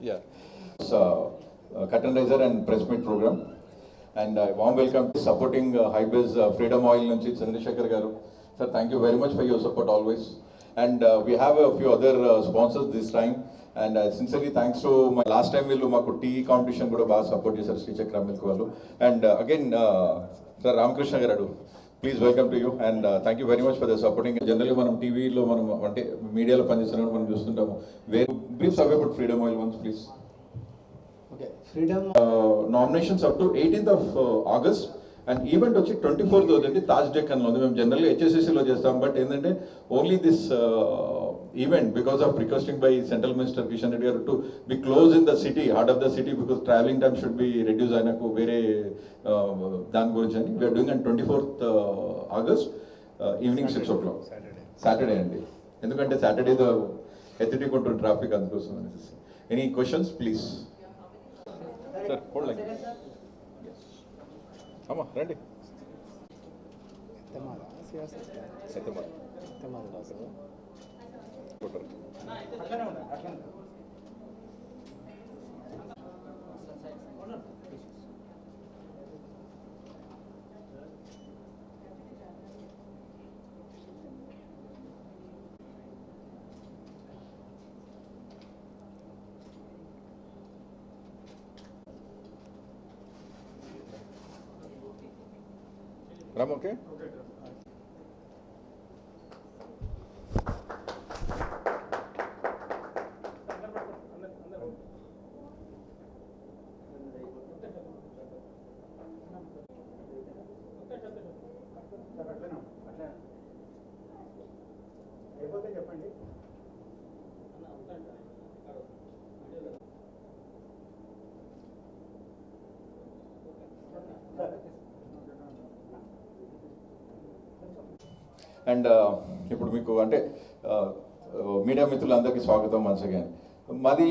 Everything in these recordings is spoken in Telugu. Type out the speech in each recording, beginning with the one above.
Yeah. So, uh, uh, curtain raiser and press meet program. And uh, warm welcome to supporting uh, Hybiz uh, Freedom Oil నుంచి Chandrashekar garu. Sir thank you very much for your support always and we have a few other sponsors this time and sincerely thanks to my last time వీళ్ళు మాకు టీ కాంపిటీషన్ కూడా బాగా సపోర్ట్ చేశారు శ్రీచక్ర మిల్క్ వాళ్ళు. And again sir Ramakrishna garu please welcome to you and thank you very much for the supporting generally మనం టీవీలో మనం అంటే మీడియాలో పనిచేస్తున్నప్పుడు మనం చూస్తుంటాము వేరు brief away but freedom oil once please okay freedom nominations up to eighteenth of August and event వచ్చి ట్వంటీ ఫోర్త్ వచ్చి తాజ్ డెక్కన్లో ఉంది మేము జనరల్గా హెచ్ఎస్ఎస్సీలో చేస్తాం బట్ ఏంటంటే only this event because of requesting by central minister Kishan Reddy garu to be close in the city heart of the city because travelling time should be reduce ఆయనకు వేరే uh, దాని గురించి అని. We are doing and twenty fourth August evening six o'clock Saturday అండి. ఎందుకంటే సాటర్డే ఎథెటిక్ ఉంటుంది ట్రాఫిక్ అందుకోసం అనేసి. Any questions please sir like అమ్మా రండి. తెమాల సత్యమా రామ్ ఓకే అయిపోతే చెప్పండి అండ్ ఇప్పుడు మీకు అంటే మీడియా మిత్రులందరికీ స్వాగతం వన్స్ అగైన్ మాది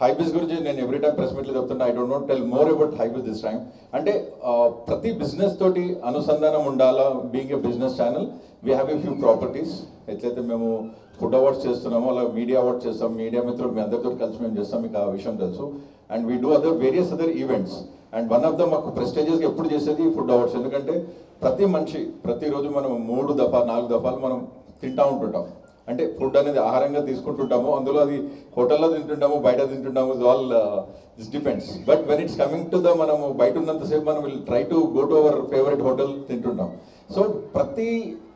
హైబిస్ గురించి నేను ఎవ్రీ టైం ప్రెస్ మీట్లో చెప్తున్నా. I don't note tell more about హైబిస్ this time అంటే ప్రతి బిజినెస్ తోటి అనుసంధానం ఉండాలా? Being a business channel we have a few properties ఎట్లయితే మేము ఫుడ్ అవార్డ్స్ చేస్తున్నామో అలా మీడియా అవార్డ్స్ చేస్తాం. మీడియా మిత్రులు మీ అందరితో కలిసి మేము చేస్తాం. మీకు ఆ విషయం తెలుసు. And we do other various other events and one of the మాకు ప్రెస్టేజెస్ ఎప్పుడు చేసేది ఫుడ్ అవార్డ్స్ ఎందుకంటే ప్రతి మనిషి ప్రతిరోజు మనం మూడు దఫా నాలుగు దఫాలు మనం తింటా ఉంటుంటాం. అంటే ఫుడ్ అనేది ఆహారంగా తీసుకుంటుంటాము అందులో అది హోటల్లో తింటుంటాము బయట తింటుంటాము all it's depends but when it's coming to the మనము బయట ఉన్నంతసేపు మనం will try to go to our favourite hotel తింటుంటాం. So ప్రతి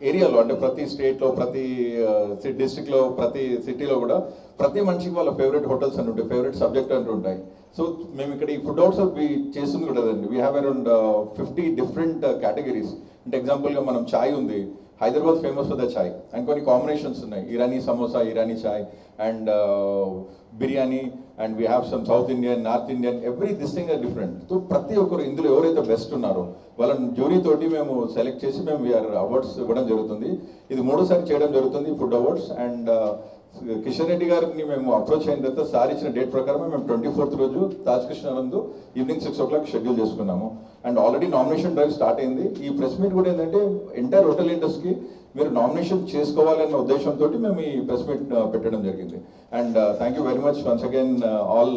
ఏరియాలో అంటే ప్రతి స్టేట్లో ప్రతి uh, డిస్టిక్లో ప్రతి సిటీలో కూడా ప్రతి మనిషికి వాళ్ళ ఫేవరెట్ హోటల్స్ అని ఉంటాయి ఫేవరెట్ సబ్జెక్ట్ అంటూ ఉంటాయి. సో మేము ఇక్కడ ఈ ఫుడ్ అవుట్స్ వి చేస్తుంది కూడా అండి we have around fifty different categories అంటే ఎగ్జాంపుల్గా మనం చాయ్ ఉంది. Hyderabad famous for the chai and కొన్ని కాంబినేషన్స్ ఉన్నాయి. Irani samosa Irani chai and biryani and we have some South Indian North Indian every this thing are different so ప్రతి ఒక్కరు ఇందులో ఎవరైతే బెస్ట్ ఉన్నారో వాళ్ళని జ్యూరీ తోటి మేము సెలెక్ట్ చేసి మేము వీఆర్ అవార్డ్స్ ఇవ్వడం జరుగుతుంది. ఇది మూడోసారి చేయడం జరుగుతుంది food awards and Kishan Reddy గారిని మేము అప్రోచ్ అయిన తర్వాత సార్ ఇచ్చిన డేట్ ప్రకారం మేము ట్వంటీ ఫోర్త్ రోజు తాజ్ కృష్ణానందు evening six o'clock schedule చేసుకున్నాము. And already nomination drive start అయింది. ఈ ప్రెస్ మీట్ కూడా ఏంటంటే ఎంటైర్ హోటల్ ఇండస్ట్రీకి మీరు నామినేషన్ చేసుకోవాలన్న ఉద్దేశంతో మేము ఈ ప్రెస్ మీట్ పెట్టడం జరిగింది and thank you very much once again all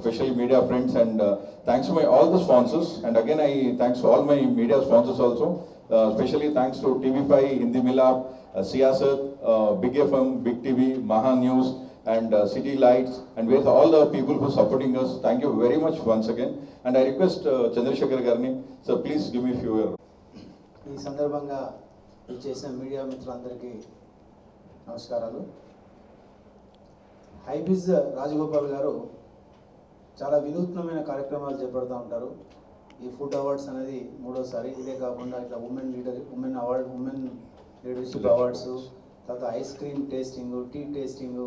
special media friends and thanks my all the sponsors and again I thanks all my media sponsors also specially thanks to TV five Hindi Milap Siasat big FM big TV Maha news and uh, City Lights, and with all the people who are supporting us, thank you very much once again. And I request uh, Chandrasekhar Garni, sir, please give me a few. ఈ సందర్భంగా చేసిన మీడియా మిత్రులందరికీ నమస్కారాలు. హైబిజ్ రాజగోపాల్ గారు చాలా వినూత్నమైన కార్యక్రమాలు చేపడుతూ ఉంటారు. ఈ ఫుడ్ అవార్డ్స్ అనేది మూడోసారి ఇదే కాకుండా ఇట్లా women leader women award women leadership awards తర్వాత ice cream tasting tea tasting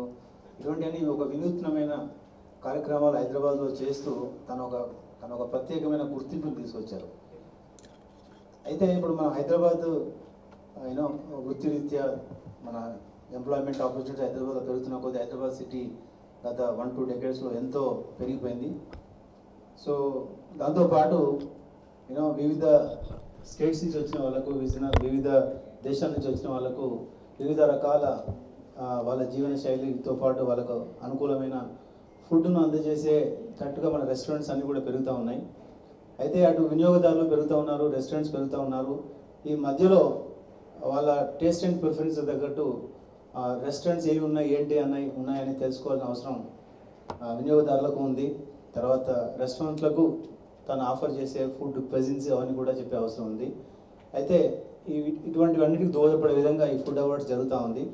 ఇటువంటివన్నీ ఒక వినూత్నమైన కార్యక్రమాలు హైదరాబాద్లో చేస్తూ తను ఒక తను ఒక ప్రత్యేకమైన గుర్తింపును తీసుకొచ్చారు. అయితే ఇప్పుడు మన హైదరాబాద్ యూనో వృత్తిరీత్యా మన ఎంప్లాయ్మెంట్ ఆపర్చునిటీ హైదరాబాద్లో పెరుగుతున్న కొద్ది హైదరాబాద్ సిటీ గత వన్ టూ డెకేడ్స్లో ఎంతో పెరిగిపోయింది. సో దాంతోపాటు యూనో వివిధ స్టేట్స్ నుంచి వచ్చిన వాళ్ళకు వివిధ వివిధ దేశాల నుంచి వచ్చిన వాళ్ళకు వివిధ రకాల వాళ్ళ జీవన శైలితో పాటు వాళ్ళకు అనుకూలమైన ఫుడ్ను అందజేసే తట్టుగా మన రెస్టారెంట్స్ అన్నీ కూడా పెరుగుతూ ఉన్నాయి. అయితే అటు వినియోగదారులు పెరుగుతూ ఉన్నారు రెస్టారెంట్స్ పెరుగుతూ ఉన్నారు. ఈ మధ్యలో వాళ్ళ టేస్ట్ అండ్ ప్రిఫరెన్స్ తగ్గట్టు రెస్టారెంట్స్ ఏవి ఉన్నాయి ఏంటి అన్నాయి ఉన్నాయని తెలుసుకోవాల్సిన అవసరం వినియోగదారులకు ఉంది. తర్వాత రెస్టారెంట్లకు తను ఆఫర్ చేసే ఫుడ్ ప్రెజెన్స్ అవన్నీ కూడా చెప్పే అవసరం ఉంది. అయితే ఈ ఇటువంటివన్నిటికి దోహదపడే విధంగా ఈ ఫుడ్ అవార్డ్స్ జరుగుతూ ఉంది.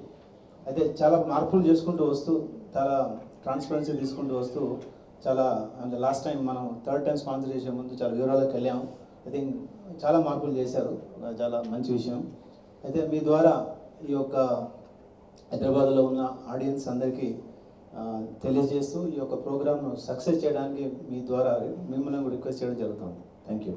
అయితే చాలా మార్పులు చేసుకుంటూ వస్తూ చాలా ట్రాన్స్పరెన్సీ తీసుకుంటూ వస్తూ చాలా అంటే లాస్ట్ టైం మనం థర్డ్ టైం స్పాన్సర్ చేసే ముందు చాలా వివరాలకు వెళ్ళాము ఐ థింక్ చాలా మార్పులు చేశారు. చాలా మంచి విషయం. అయితే మీ ద్వారా ఈ యొక్క హైదరాబాద్లో ఉన్న ఆడియన్స్ అందరికీ తెలియజేస్తూ ఈ యొక్క ప్రోగ్రామ్ను సక్సెస్ చేయడానికి మీ ద్వారా మిమ్మల్ని రిక్వెస్ట్ చేయడం జరుగుతుంది. Thank you.